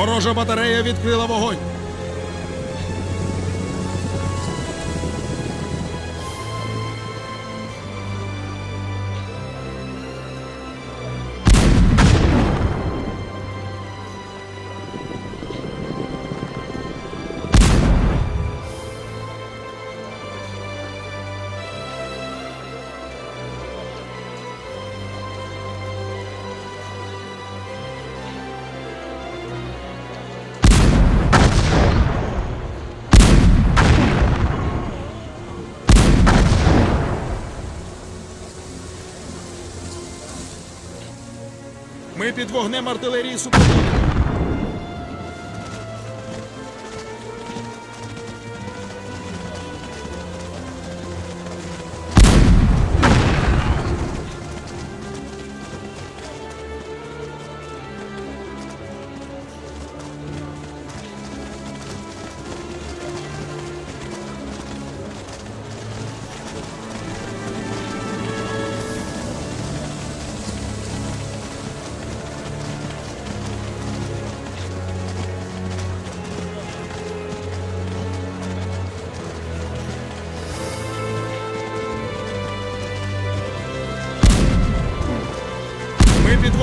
Ворожа батарея відкрила вогонь. Ми під вогнем артилерії супротивника.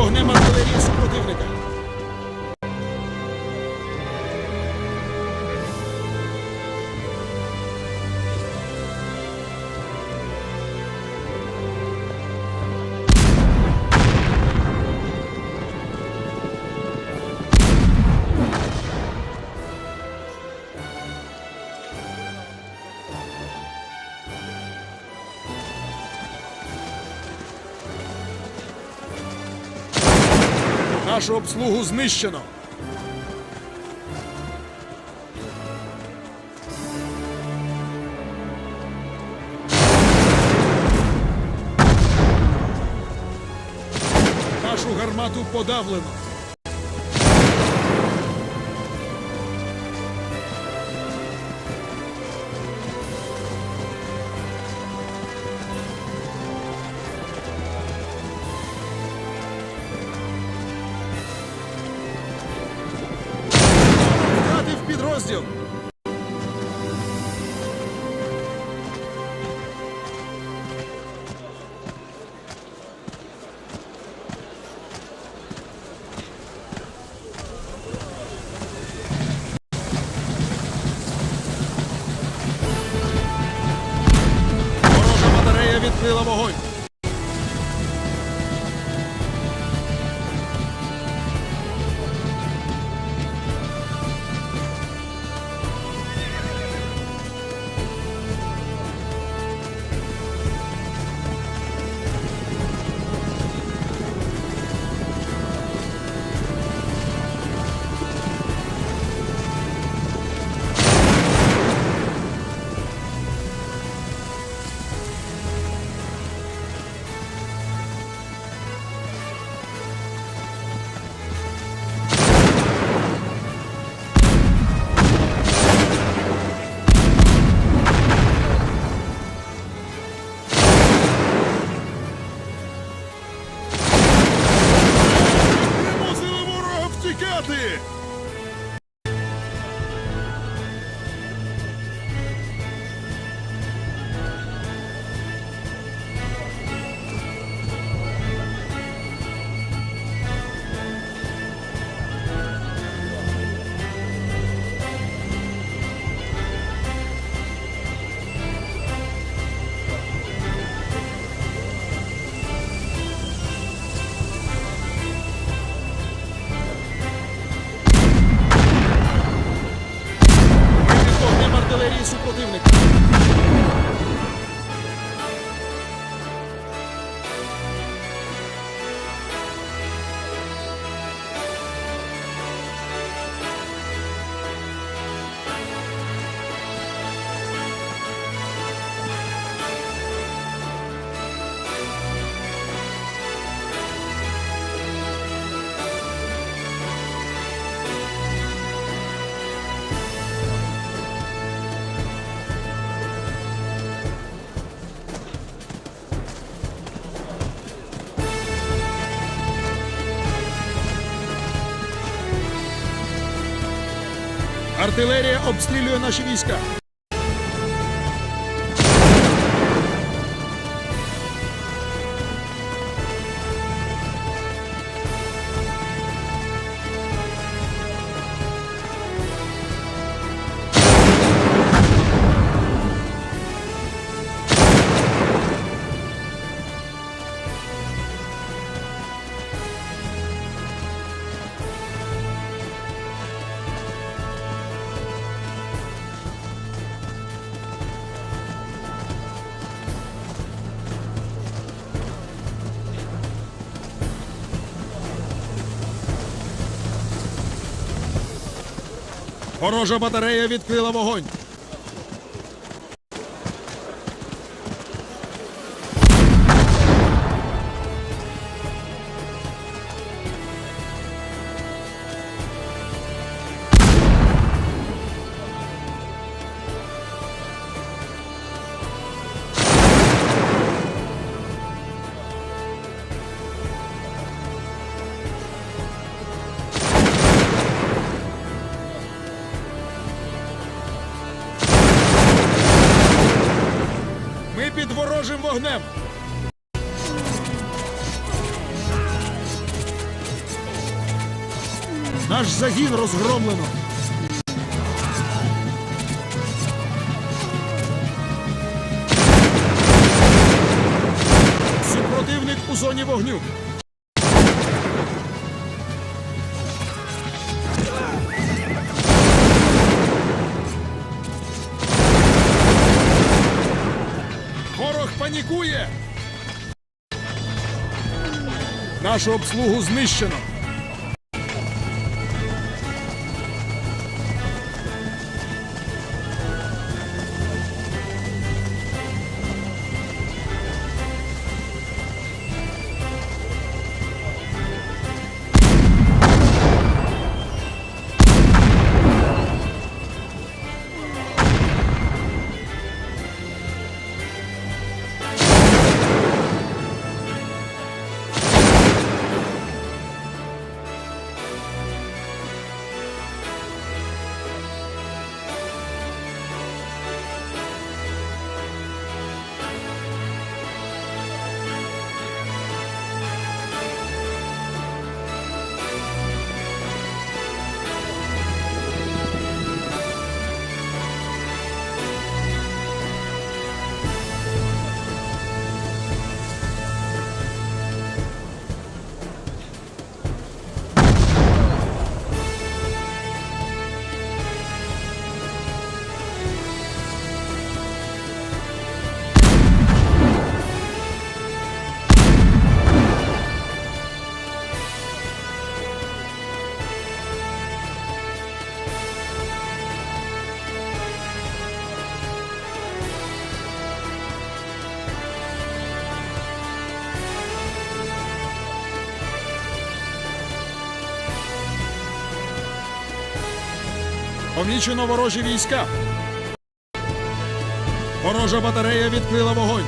Ми під вогнем артилерії супротивника. Нашу обслугу знищено. Нашу гармату подавлено. Батарея відкрила Артилерія обстрілює наші війська. Ворожа батарея відкрила вогонь. Під ворожим вогнем. Наш загін розгромлено. Супротивник у зоні вогню. Панікує. Нашу обслугу знищено. Помічено ворожі війська. Ворожа батарея відкрила вогонь.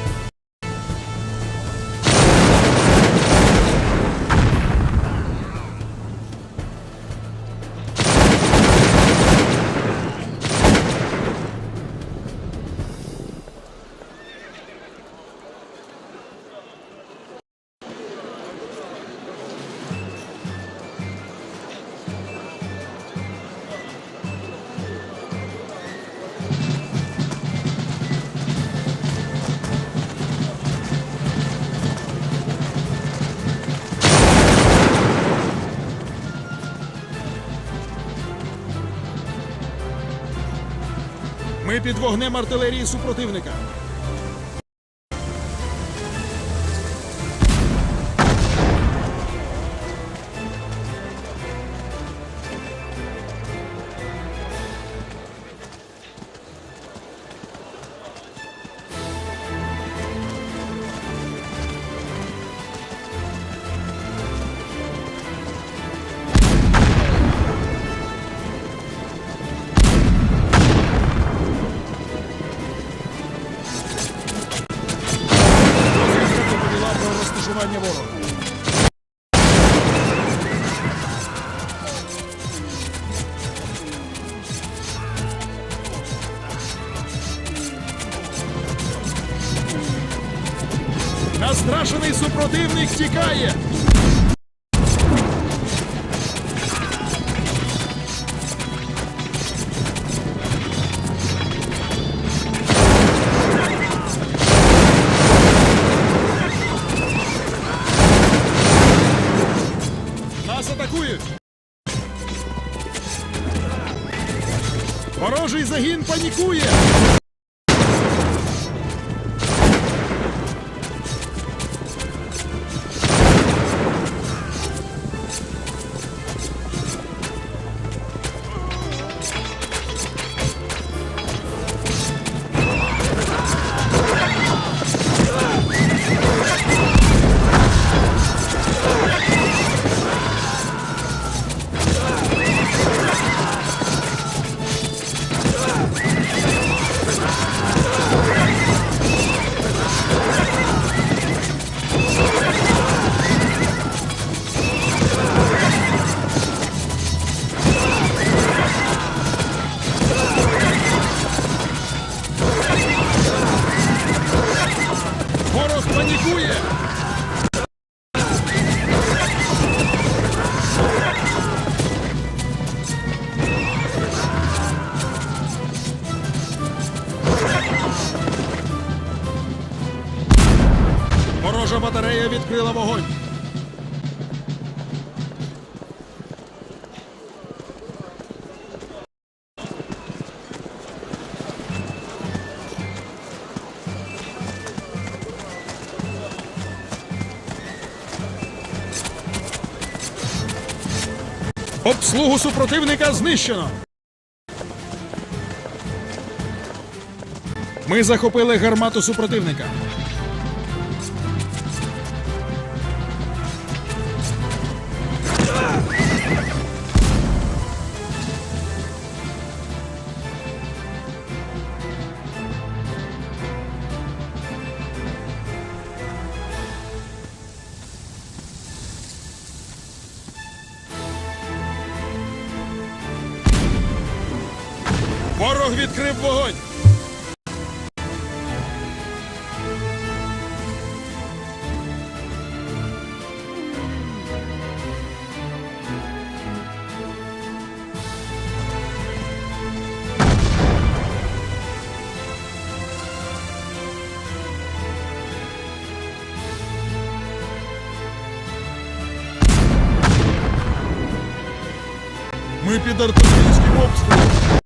Ми під вогнем артилерії супротивника. Настрашений супротивник тікає. Нас атакують. Ворожий загін панікує. Відкрила вогонь. Обслугу супротивника знищено. Ми захопили гармату супротивника. відкрив вогонь. Ми під артилерійським обстрілом.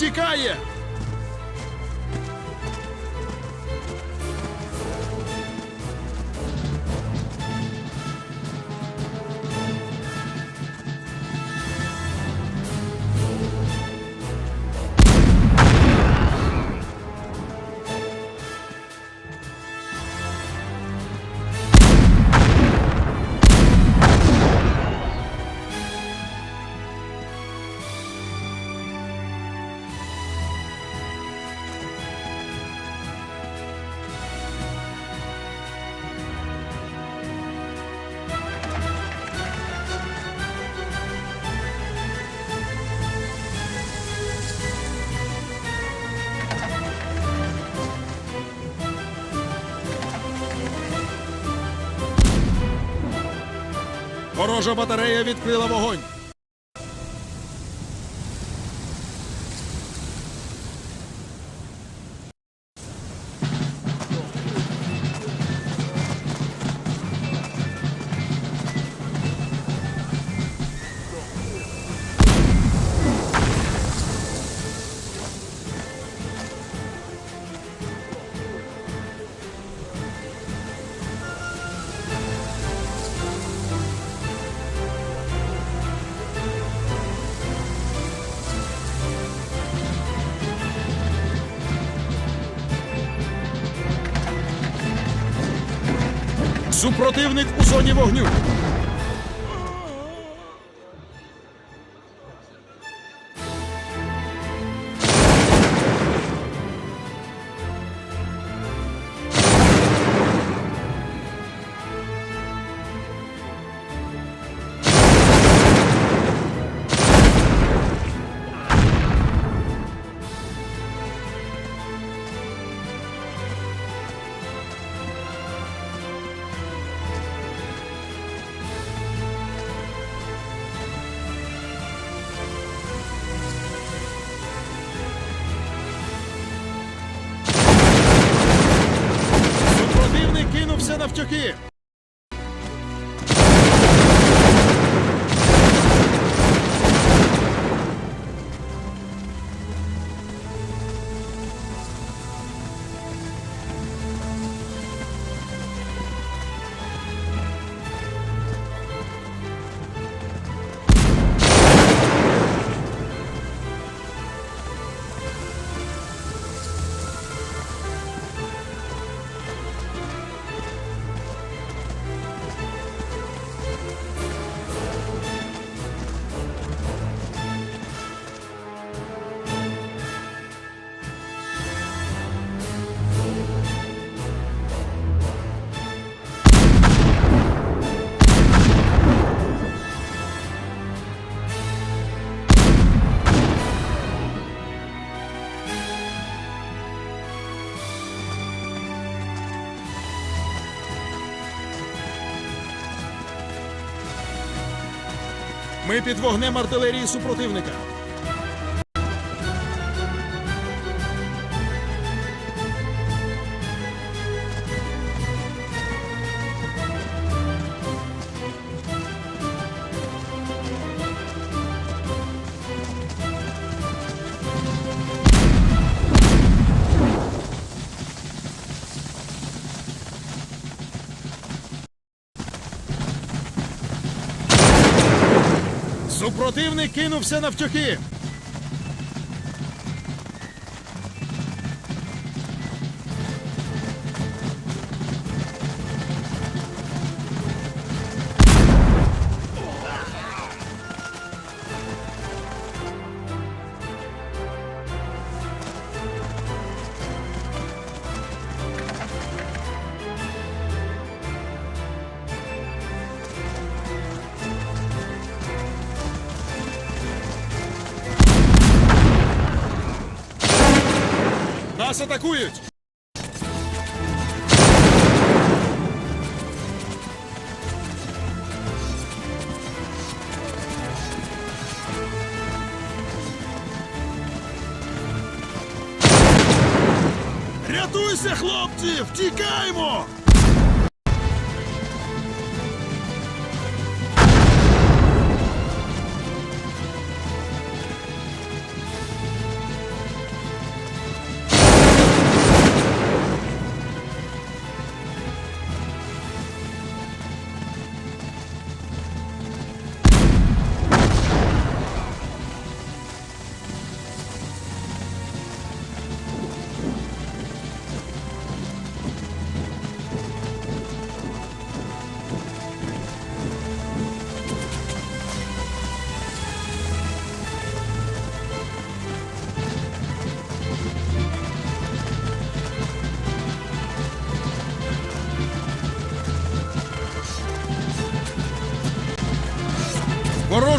Тікає. Ворожа батарея відкрила вогонь. Супротивник у зоні вогню. Супротивник Ми під вогнем артилерії супротивника. Супротивник кинувся навтьоки. Нас атакують. Рятуйся, хлопці! Втікаймо!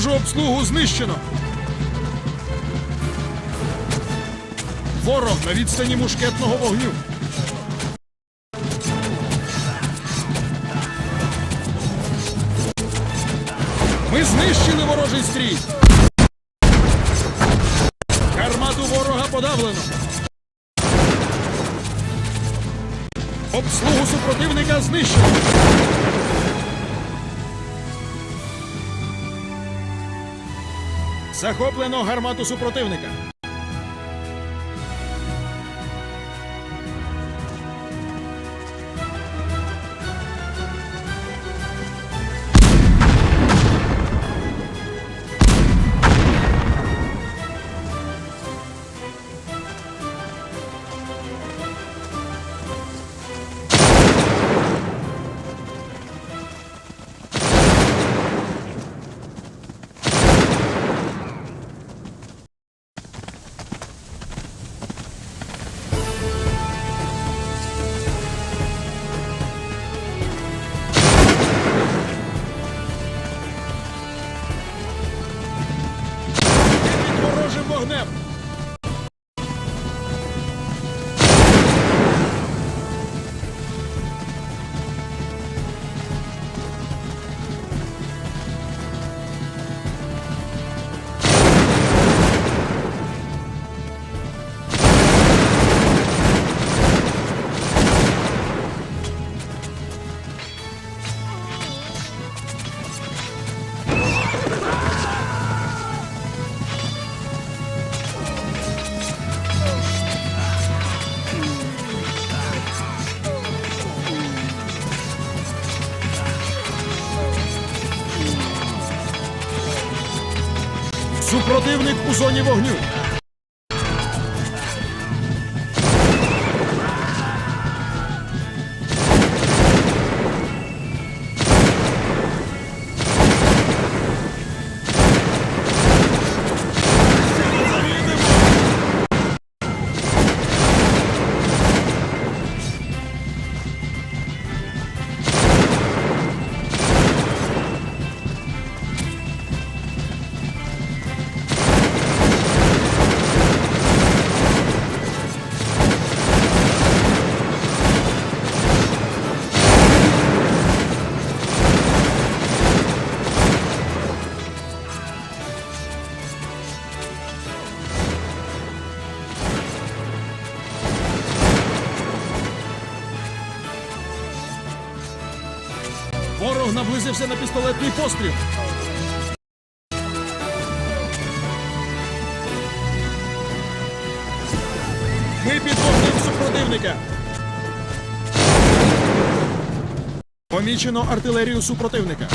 Ворожу обслугу знищено. Ворог на відстані мушкетного вогню. Ми знищили ворожий стрій. Гармату ворога подавлено. Обслугу супротивника знищено. Захоплено гармату супротивника. Зоні вогню. На постріл. Ми під супротивника. Помічено артилерію супротивника.